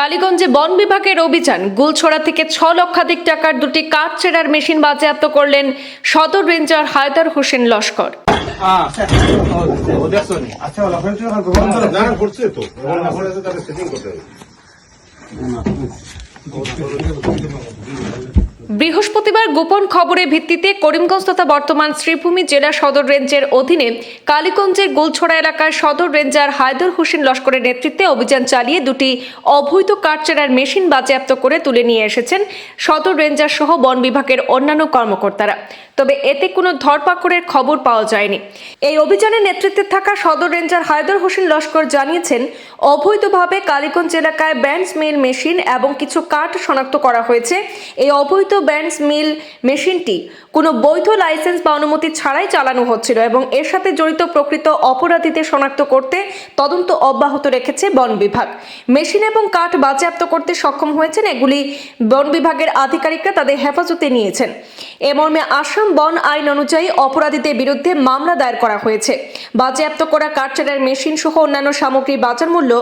কালীগঞ্জে বন বিভাগের অভিযান। গুলছড়া থেকে ছ লক্ষাধিক টাকার দুটি কাঠ চেরার মেশিন বাজেয়াপ্ত করলেন সদর রেঞ্জার হায়দার হোসেন লস্কর। আচ্ছা বৃহস্পতিবার গোপন খবরের ভিত্তিতে করিমগঞ্জ তথা বর্তমান শ্রীভূমি জেলা সদর রেঞ্জের অধীনে কালীগঞ্জের গোলছড়া এলাকার সদর রেঞ্জার হায়দর হোসেন লস্করের নেতৃত্বে অভিযান চালিয়ে দুটি অবৈধ কাঠচেরার মেশিন বাজেয়াপ্ত করে তুলে নিয়ে এসেছেন সদর রেঞ্জার সহ বন বিভাগের অন্যান্য কর্মকর্তারা। তবে এতে কোনো ধরপাকড়ের খবর পাওয়া যায়নি। এই অভিযানের নেতৃত্বে থাকা সদর রেঞ্জার হায়দর হোসেন লস্কর জানিয়েছেন, অবৈধভাবে কালীগঞ্জ এলাকায় ব্যান্ডস মিল মেশিন এবং কিছু কাঠ শনাক্ত করা হয়েছে। এই অবৈধ ব্যান্ডস মিল মেশিনটি কোনো বৈধ লাইসেন্স বা অনুমতি ছাড়াই চালানো হচ্ছিল এবং এর সাথে জড়িত প্রকৃত অপরাধীদের শনাক্ত করতে তদন্ত অব্যাহত রেখেছে বন বিভাগ। মেশিন এবং কাঠ বাজেয়াপ্ত করতে সক্ষম হয়েছেন এগুলি বন বিভাগের আধিকারিকরা তাদের হেফাজতে নিয়েছেন। এ মর্মে আসাম বন আইন অনুযায়ী অপরাধীদের বিরুদ্ধে মামলা দায়ের করা হয়েছে। বাজেয়াপ্ত করা কাঠচেরার মেশিন সহ অন্যান্য সামগ্রী বাজার মূল্য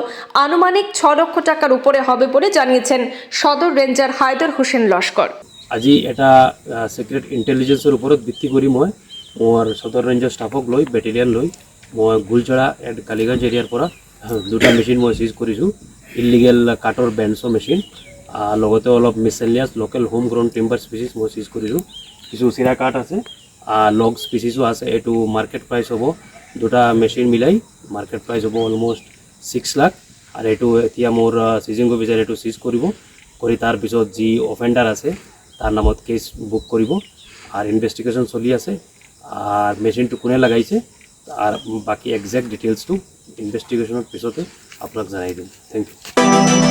আনুমানিক ছ লক্ষ টাকার উপরে হবে বলে জানিয়েছেন সদর রেঞ্জার হায়দৰ হোসেন লস্কর। আজি এটা ছিক্ৰেট ইণ্টেলিজেন্সৰ ওপৰত ভিত্তি কৰি মই। মোৰ সদৰ ৰেঞ্জৰ ষ্টাফক লৈ বেটেলিয়ান লৈ, মই গুলচৰা এড কালিগঞ্জ এৰিয়াৰ পৰা দুটা মেচিন মই চিজ কৰিছোঁ। ইলিগেল কাঠৰ বেঞ্চো মেচিন লগতে অলপ মিছেলিয়াছ local home ground timber species মই চিজ কৰিছোঁ। কিছু চিৰা কাঠ আছে লগ স্পিচিছো আছে, এইটো মাৰ্কেট প্ৰাইচ হ'ব। দুটা মেচিন মিলাই মাৰ্কেট প্ৰাইচ হ'ব অলম'ষ্ট ছিক্স লাখ আৰু এইটো এতিয়া মোৰ চিজিং অফিচাৰ এইটো চিজ কৰিব। কৰি তাৰপিছত যি অফেণ্ডাৰ আছে তাৰ নামত কেছ বুক কৰিব আৰু ইনভেষ্টিগেশ্যন চলি আছে। আৰু মেচিনটো কোনে লগাইছে আৰু বাকী একজেক্ট ডিটেইলছটো ইনভেষ্টিগেশ্যনৰ পিছতে আপোনাক জনাই দিম। Thank you